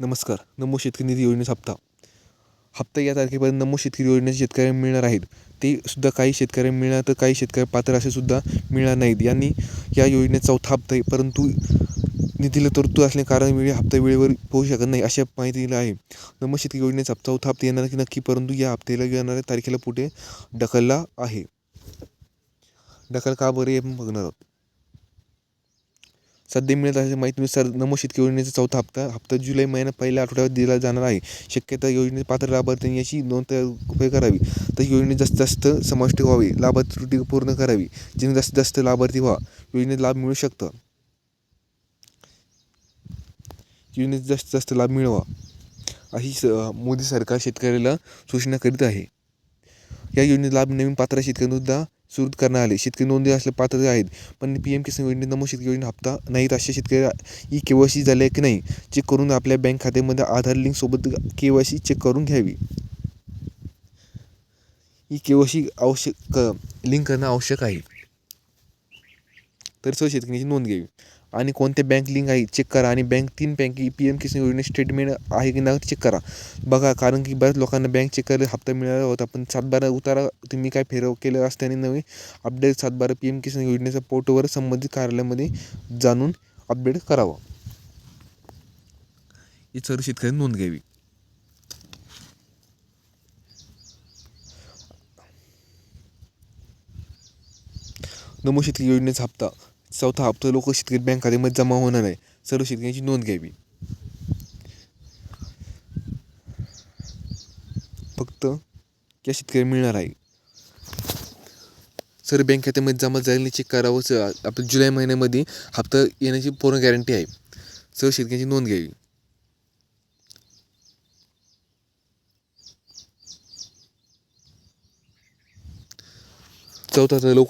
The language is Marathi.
नमस्कार नमो शेतकरी निधी योजनेचा हप्ता. हप्ता या तारखेपर्यंत नमो शेतकरी योजनेचे शेतकऱ्यांना मिळणार आहेत. ते सुद्धा काही शेतकऱ्यांना मिळणार तर काही शेतकरी पात्र असे सुद्धा मिळणार नाहीत. यांनी या योजनेचा चौथा हप्ता आहे परंतु निधीला तरतूद असल्या कारण वेळी हप्ता वेळेवर पोहू शकत नाही अशा माहिती दिली आहे. नमो शेतकरी योजनेचा हप्ता चौथा हप्ता येणार की नक्की परंतु या हप्त्याला येणाऱ्या तारखेला पुढे ढकलला आहे. ढकल का बरे आपण बघणार आहोत. सध्या मिळत असलेल्या माहितीनुसार नमो शेतकरी योजनेचा चौथा हप्ता हप्ता जुलै महिन्यात पहिल्या आठवड्यात दिला जाणार आहे. शक्यता योजनेत पात्र लाभार्थ्यांनी याची नोंद उपयोग करावी. तर योजनेत जास्तीत जास्त समाविष्ट व्हावी. लाभार्थी त्रुटी पूर्ण करावी. जेणे जास्तीत जास्त लाभार्थी व्हा योजनेत लाभ मिळू शकतं. योजनेत जास्तीत जास्त लाभ मिळवा अशी स मोदी सरकार शेतकऱ्याला सूचना करीत आहे. या योजनेत लाभ नवीन पात्र शेतकऱ्यांसुद्धा सुरू करण्यात आले. शेतकरी नोंदणी असले पात्र आहेत पण पी एम किसान योजनेत नमूद शेतकरी योजना हप्ता नाहीत अशा शेतकरी ई के वाय सी झाले की नाही चेक करून आपल्या बँक खात्यामध्ये आधार लिंकसोबत के वाय सी चेक करून घ्यावी. ई के वाय सी आवश्यक लिंक करणं आवश्यक आहे. तर सर्व शेतकऱ्यांची नोंद घ्यावी. आणि कोणत्या बँक लिंक आहे चेक करा. आणि बँक तीन बँक पी एम किसान योजने स्टेटमेंट आहे की नाही चेक करा. बघा कारण की बऱ्याच लोकांना बँक चेक करायला हप्ता मिळाला होता पण सातबारा उतारा तुम्ही काय फेरव केलं असल्याने नवे अपडेट सातबारा पी एम किसान योजनेच्या पोर्टवर संबंधित कार्यालयामध्ये जाणून अपडेट करावं. ही सर्व शेतकऱ्यांनी नोंद घ्यावी. नमो शेतकरी योजनेचा हप्ता. चौथा हप्ता लोक शेतकरी बँक खात्यामध्ये जमा होणार आहे. सर्व शेतकऱ्यांची नोंद घ्यावी. फक्त या शेतकरी मिळणार आहे. सर्व बँक खात्यामध्ये जमा जाईल चेक करावं आपलं जुलै महिन्यामध्ये हप्ता येण्याची पूर्ण गॅरंटी आहे. सर्व शेतकऱ्यांची नोंद घ्यावी. चौथा लोक